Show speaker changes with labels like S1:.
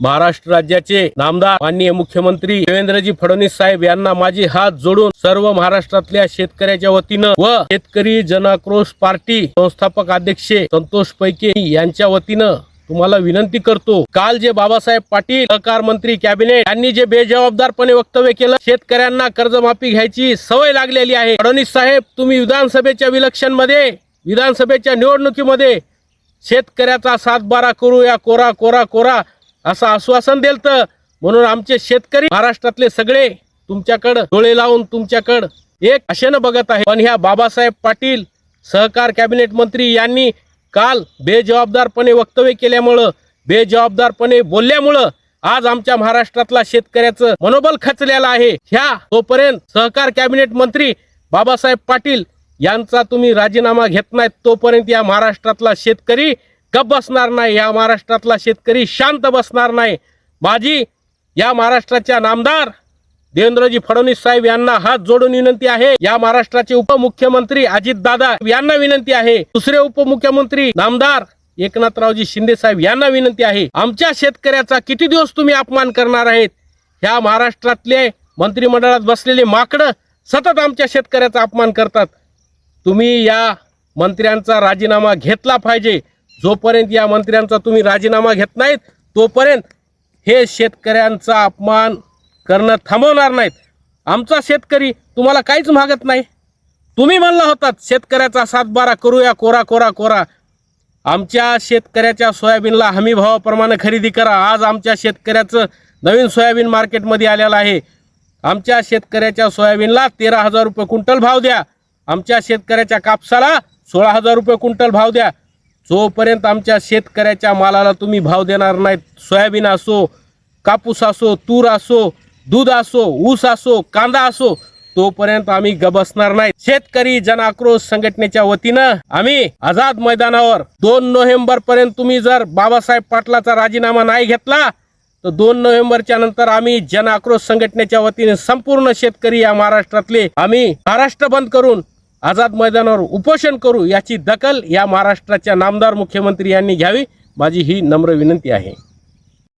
S1: महाराष्ट्र राज्याचे नामदार माननीय मुख्यमंत्री देवेंद्रजी फडणवीस साहेब यांना माझे हात जोडून सर्व महाराष्ट्रातल्या शेतकऱ्याच्या वतीनं व शेतकरी जनाक्रोश पार्टी संस्थापक अध्यक्ष संतोष पैके यांच्या वतीनं तुम्हाला विनंती करतो. काल जे बाबासाहेब पाटील सहकार मंत्री कॅबिनेट यांनी जे बेजबाबदारपणे वक्तव्य केलं शेतकऱ्यांना कर्जमाफी घ्यायची सवय लागलेली आहे. फडणवीस साहेब तुम्ही विधानसभेच्या विलक्षणमध्ये विधानसभेच्या निवडणुकीमध्ये शेतकऱ्याचा सातबारा करू या कोरा कोरा कोरा असं आश्वासन दिलत. म्हणून आमचे शेतकरी महाराष्ट्रातले सगळे तुमच्याकडं डोळे लावून तुमच्याकडं एक आशेनं बघत आहे. पण ह्या बाबासाहेब पाटील सहकार कॅबिनेट मंत्री यांनी काल बेजबाबदारपणे वक्तव्य केल्यामुळं बेजबाबदारपणे बोलल्यामुळं आज आमच्या महाराष्ट्रातला शेतकऱ्याचं मनोबल खचलेलं आहे. ह्या तोपर्यंत सहकार कॅबिनेट मंत्री बाबासाहेब पाटील यांचा तुम्ही राजीनामा घेत नाहीत. तोपर्यंत या महाराष्ट्रातला शेतकरी गप बसणार नाही. या महाराष्ट्रातला शेतकरी शांत बसणार नाही. माझी या महाराष्ट्राच्या नामदार देवेंद्रजी फडणवीस साहेब यांना हात जोडून विनंती आहे. या महाराष्ट्राचे उपमुख्यमंत्री अजित दादा यांना विनंती आहे. दुसरे उपमुख्यमंत्री नामदार एकनाथरावजी शिंदे साहेब यांना विनंती आहे. आमच्या शेतकऱ्याचा किती दिवस तुम्ही अपमान करणार आहेत? ह्या महाराष्ट्रातले मंत्रिमंडळात बसलेले माकडं सतत आमच्या शेतकऱ्याचा अपमान करतात. तुम्ही या मंत्र्यांचा राजीनामा घेतला पाहिजे. जोपर्यंत या मंत्र्यांचा तुम्ही राजीनामा घेत नाहीत तोपर्यंत हे शेतकऱ्यांचा अपमान करणं थांबवणार नाहीत. आमचा शेतकरी तुम्हाला काहीच मागत नाही. तुम्ही म्हणला होतात शेतकऱ्याचा सातबारा करूया कोरा कोरा कोरा. आमच्या शेतकऱ्याच्या सोयाबीनला हमी भावाप्रमाणे खरेदी करा. आज आमच्या शेतकऱ्याचं नवीन सोयाबीन मार्केटमध्ये आलेलं आहे. आमच्या शेतकऱ्याच्या सोयाबीनला तेरा हजार रुपये क्विंटल भाव द्या. आमच्या शेतकऱ्याच्या कापसाला सोळा हजार रुपये क्विंटल भाव द्या. जोपर्यंत आमच्या शेतकऱ्याच्या मालाला तुम्ही भाव देणार नाहीत सोयाबीन असो कापूस असो तूर असो दूध असो ऊस असो कांदा असो तोपर्यंत आम्ही गबसणार नाही शेतकरी जन आक्रोश संघटनेच्या वतीनं आम्ही आझाद मैदानावर दोन नोव्हेंबर पर्यंत तुम्ही जर बाबासाहेब पाटलाचा राजीनामा नाही घेतला तर दोन नोव्हेंबरच्या नंतर आम्ही जन आक्रोश संघटनेच्या वतीने संपूर्ण शेतकरी या महाराष्ट्रातले आम्ही महाराष्ट्र बंद करून आझाद मैदानावर उपोषण करू याची दखल या महाराष्ट्राच्या नामदार मुख्यमंत्री यांनी घ्यावी. माझी ही नम्र विनंती आहे.